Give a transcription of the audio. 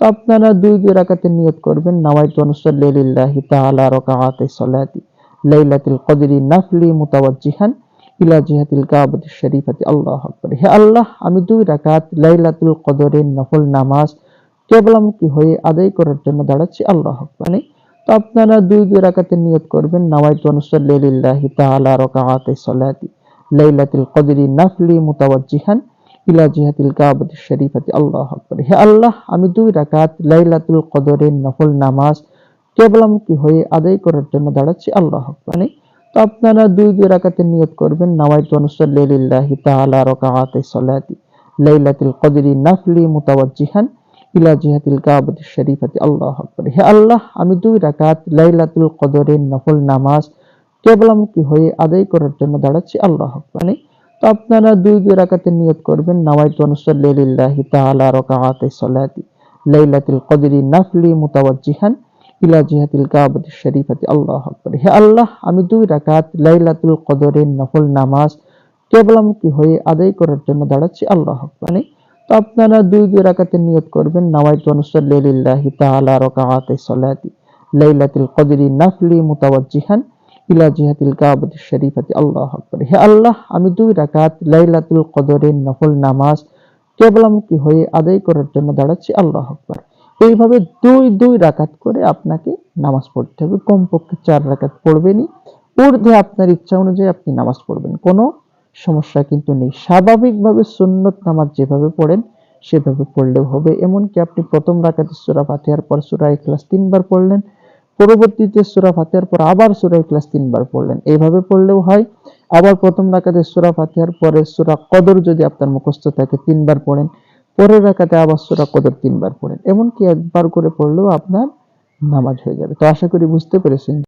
তো আপনারা দুই দুই রাকাতে নিয়ত করবেন নাওয়াইতু আনুসাল্লি লিল্লাহি তাআলা রাকাআতি সালাতি, লাইলাতুল কদরি নাফলি মুতাওয়াজ্জিহান ইলা জিহাতিল কাবাতি শরীফাতি। আল্লাহু আকবার। হে আল্লাহ, আমি দুই রাকাত লাইলাতুল কদরের নফল নামাজ কেবলামুখী হয়ে আদায় করার জন্য দাঁড়াচ্ছি। আল্লাহ আকবার। মানে তো আপনারা দুই দুই রাকাতে নিয়ত করবেন নাওয়াইতু আনুসাল্লি লিল্লাহি তাআলা রাকাআতি সালাতি, লাইলাতুল কদরি নাফলি মুতাওয়াজ্জিহান ইলা জিহাতিল কাবাতি শরীফাতি, আল্লাহ আকবার। হে আল্লাহ, আমি দুই রাকাত লাইলাতুল কদরের নফল নামাজ কেবলামুখী হয়ে আদায় করার জন্য দাঁড়াচ্ছি, আল্লাহ মানে তো আপনারা দুই দুই রাকাতে নিয়ত করবেন নাওয়াইতু আনুসাল্লি লিল্লাহি তাআলা রাকাআতি সালাতি লাইলাতুল কদরি নাফলি মুতাওয়াজ্জিহান ইলা জিহাতিল কাবাতি শরীফাতি, আল্লাহ আকবার। হে আল্লাহ, আমি দুই রাকাত লাইলাতুল কদরের নফল নামাজ কেবলামুখী হয়ে আদায় করার জন্য দাঁড়াচ্ছি, আল্লাহ মানে তো আপনারা দুই দুই রাকাতে নিয়ত করবেন। নাওয়াইতু আনুসাল্লি লিল্লাহি তাআলা রাকাআতি সালাতি। লাইলাতুল কদরি নাফলি মুতাওয়াজ্জিহান ইলা জিহাতিল কাবাতি শরীফাতি। আল্লাহ আকবার। হে আল্লাহ, আমি দুই রাকাত লাইলাতুল কদরের নফল নামাজ কেবলামুখী হয়ে আদায় করার জন্য দাঁড়াচ্ছি। আল্লাহ আকবার। মানে তো আপনারা দুই দুই রাকাতে নিয়ত করবেন। নাওয়াইতু আনুসাল্লি লিল্লাহি তাআলা রাকাআতি সালাতি। লাইলাতুল কদরি নাফলি মুতাওয়াজ্জিহান ইলা জিহাতিল কাবাতি শরীফাতি, আল্লাহ আকবার। হে আল্লাহ, আমি দুই রাকাত লাইলাতুল কদরের নফল নামাজ কেবলামুখী হয়ে আদায় করার জন্য দাঁড়াচ্ছি, আল্লাহ আকবার। এইভাবে দুই দুই রাকাত করে আপনাকে নামাজ পড়তে হবে। কমপক্ষে চার রাকাত পড়বেনই। ঊর্ধ্বে আপনার ইচ্ছা অনুযায়ী আপনি নামাজ পড়বেন। কোনো সমস্যা কিন্তু নেই। স্বাভাবিকভাবে সুন্নত নামাজ যেভাবে পড়েন, সেভাবে পড়লেও হবে। এমনকি আপনি প্রথম রাকাতে সূরা ফাতিহার পর সূরা ইখলাস তিনবার পড়লেন পরবর্তীতে সুরা ফাতিহার পর আবার সুরা ইখলাস তিনবার পড়লেন। এইভাবে পড়লেও হয়। আবার প্রথম রাকাতে সুরা ফাতিহার পরে সুরা কদর যদি আপনার মুখস্থ থাকে, তিনবার পড়েন। পরের রাকাতে আবার সুরা কদর তিনবার পড়েন। এমনকি একবার করে পড়লেও আপনার নামাজ হয়ে যাবে। তো আশা করি বুঝতে পেরেছেন।